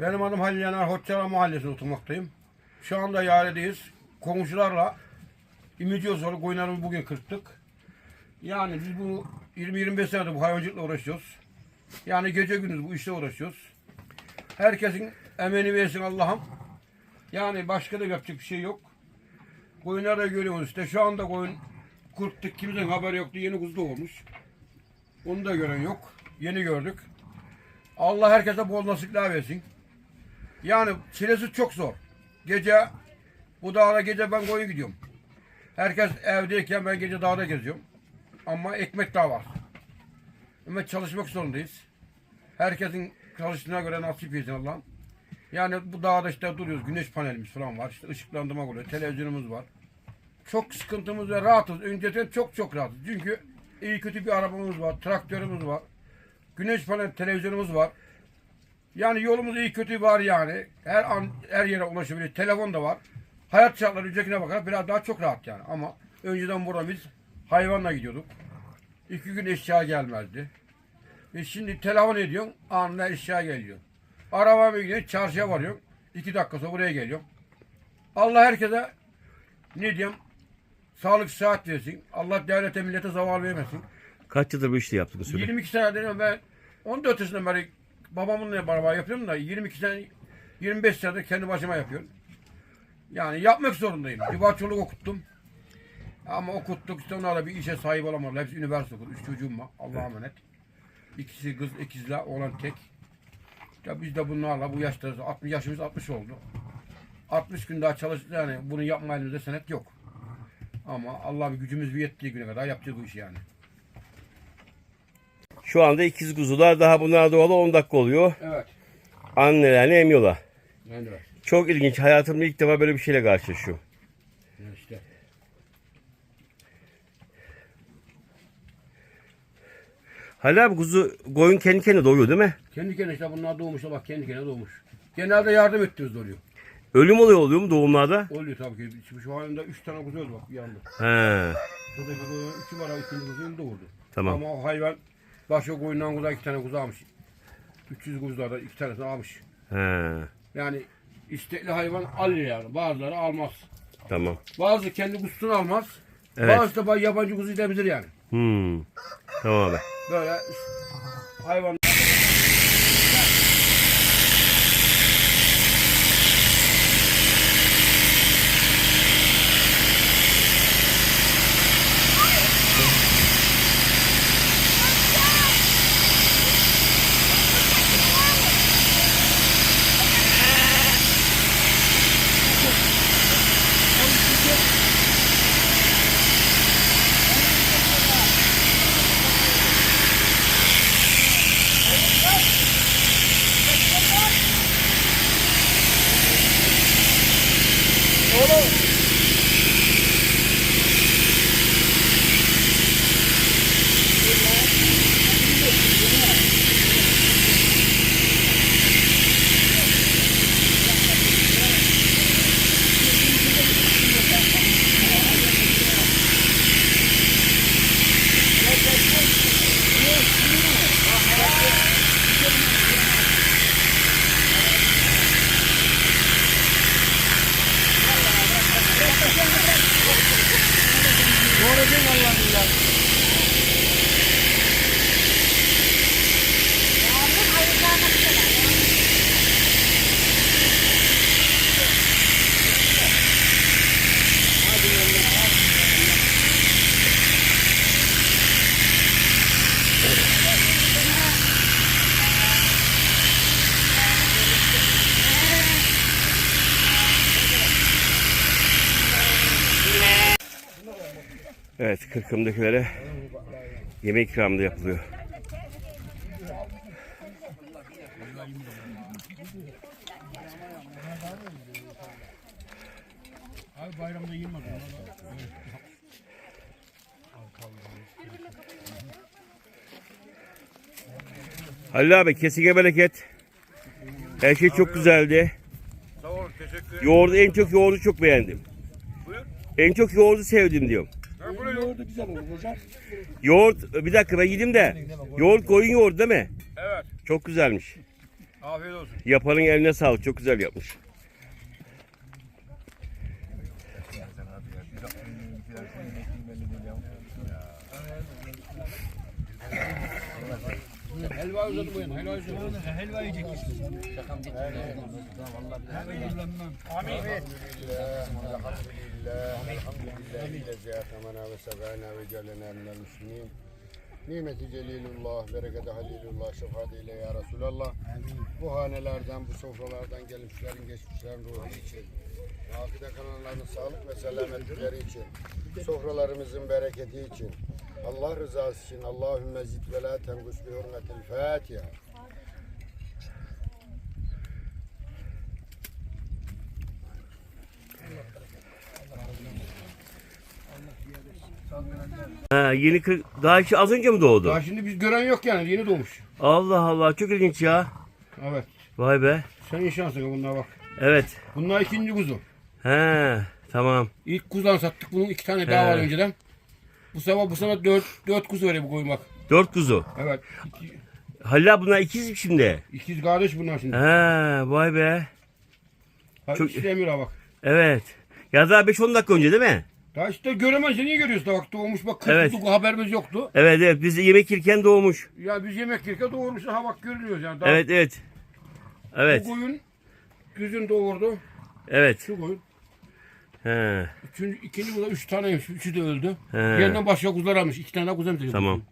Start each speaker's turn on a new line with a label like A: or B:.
A: Benim adım Halil Yanar, Hoççala Mahallesi'nde oturmaktayım. Şu anda Yare'deyiz. Komşularla İmidiyor sonra koyunlarımızı bugün kırptık. Yani biz bu 20-25 senedir bu hayvancılıkla uğraşıyoruz. Yani gece gündüz bu işle uğraşıyoruz. Herkesin emeğini versin Allah'ım. Yani başka da yapacak bir şey yok. Koyunları da görüyoruz işte. Şu anda koyun kurttuk. Kimsenin haberi yoktu. Yeni kuzu olmuş. Onu da gören yok. Yeni gördük. Allah herkese bol nasipler versin. Yani çilesi çok zor. Gece bu dağda gece ben koyun gidiyorum. Herkes evdeyken ben gece dağda geziyorum. Ama ekmek daha var. Ama çalışmak zorundayız. Herkesin çalıştığına göre nasip etsin Allah'ım. Yani bu dağda işte duruyoruz. Güneş panelimiz falan var. İşte ışıklandırma oluyor. Televizyonumuz var. Çok sıkıntımız ve rahatız. Önceden çok çok rahatız. Çünkü iyi kötü bir arabamız var. Traktörümüz var. Güneş panel televizyonumuz var. Yani yolumuz iyi kötü var yani. Her an her yere ulaşabilir. Telefon da var. Hayat şartları öncekine bakarak biraz daha çok rahat yani. Ama önceden burada biz hayvanla gidiyorduk. İki gün eşya gelmezdi. E şimdi telefon ediyorsun anında eşya geliyor. Arabaya gidiyorsun çarşıya varıyorsun. İki dakika sonra buraya geliyorum. Allah herkese ne diyeyim sağlık sıhhat versin. Allah devlete millete zaval vermesin.
B: Kaç yıldır bu işi yaptınız söyle.
A: 22 senedir ben 14 yaşından beri babamınla beraber yapıyorum da 22 sene 25 senedir kendi başıma yapıyorum. Yani yapmak zorundayım. Bir bahçoluk okuttum. Ama okuttuk işte onlar da bir işe sahip olamadılar. Hepsi üniversite okudu. Üç çocuğum var. Allah'a emanet. İkisi kız, ikizler, oğlan tek. Ya biz de bunlarla bu yaşta 60 yaşımız 60 oldu. 60 gün daha çalıştık yani bunu yapma elimizde senet yok. Ama Allah bir gücümüz bir yettiği güne kadar yapacağız bu işi yani.
B: Şu anda ikiz kuzular daha bunlar doğalı 10 dakika oluyor.
A: Evet.
B: Annelerini emiyorlar.
A: Yani evet.
B: Çok ilginç. Hayatımda ilk defa böyle bir şeyle karşılaşıyorum.
A: İşte.
B: Halil abi kuzu koyun kendi kendine doğuyor değil mi?
A: Kendi kendine işte bunlar doğmuşlar bak kendi kendine doğmuş. Genelde yardım ettiriyoruz oluyor.
B: Ölüm oluyor oluyor mu doğumlarda?
A: Oluyor tabii ki. Şimdi şu halinde üç tane kuzu öldü bak bir anda.
B: He.
A: Burada bir kuzu, üçü var ikinci kuzu öldü doğurdu.
B: Tamam.
A: Ama o hayvan başka koyundan kuzu iki tane kuzu almış. 300 kuzulardan iki tanesini almış.
B: He.
A: Yani istekli hayvan alıyor yani. Bazıları almaz.
B: Tamam.
A: Bazı kendi kuzusunu almaz.
B: Evet.
A: Bazı da yabancı kuzuyu temizler yani.
B: Hmm. Tamam abi.
A: Böyle hayvan
B: Evet kırkımdakilere yemek ikramı da yapılıyor.
A: Abi bayramda yılmadı.
B: Halil abi kesine bereket. Her şey çok güzeldi.
A: Sağ ol, teşekkür ederim.
B: Yoğurdu en çok yoğurdu çok beğendim.
A: Buyur.
B: En çok yoğurdu sevdim diyorum.
A: Yoğurdu güzel olur hocam.
B: Yoğurt bir dakika ben yedim de. Yoğurt koyun yoğurdu değil mi?
A: Evet.
B: Çok güzelmiş.
A: Afiyet olsun.
B: Yapanın eline sağlık. Çok güzel yapmış.
A: حلوة ولا حلوة ولا حلوة يجيك
C: الحمد لله
D: الحمد لله الذي اكرمنا وسبعنا وجعلنا من المسلمين Nimeti Celilullah, bereketi Halilullah, şefaat eyle ya Resulallah. Bu hanelerden, bu sofralardan gelmişlerin, geçmişlerin ruhu için, akide kalanların sağlık ve selametlikleri için, sofralarımızın bereketi için, Allah rızası için, Allahümme zid ve la tengus bi hurmetil Fatiha.
B: Ha, yeni kır... Daha işi az önce mi doğdu?
A: Daha şimdi biz gören yok yani. Yeni doğmuş.
B: Allah Allah çok ilginç ya.
A: Evet.
B: Vay be.
A: Senin şansın bunlar bak.
B: Evet.
A: Bunlar ikinci kuzu.
B: He tamam.
A: İlk kuzudan sattık. Bunun iki tane daha
B: He.
A: var önceden. Bu sabah bu sene dört, dört kuzu veriyor bu koymak.
B: Dört kuzu.
A: Evet. İki,
B: Halil abi bunlar ikiz mi şimdi?
A: ikiz kardeş bunlar şimdi.
B: He vay be.
A: Ha,
B: çok-
A: İkisi de Emir ha bak.
B: Evet. Ya daha 5-10 dakika önce değil mi?
A: Daha işte göremezsin niye görüyorsun da bak doğmuş bak
B: Evet.
A: evet. haberimiz yoktu.
B: Evet evet biz de yemek yerken doğmuş.
A: Ya biz yemek yerken doğurmuş ha bak görülüyor yani. Daha
B: Evet evet. Evet
A: Bu koyun güzün doğurdu.
B: evet.
A: Şu koyun.
B: He
A: Üçüncü, ikinci burada üç taneymiş. Üçü de öldü.
B: He.
A: Yeniden başka kuzular almış. İki tane daha kuzu emziriyor.
B: tamam.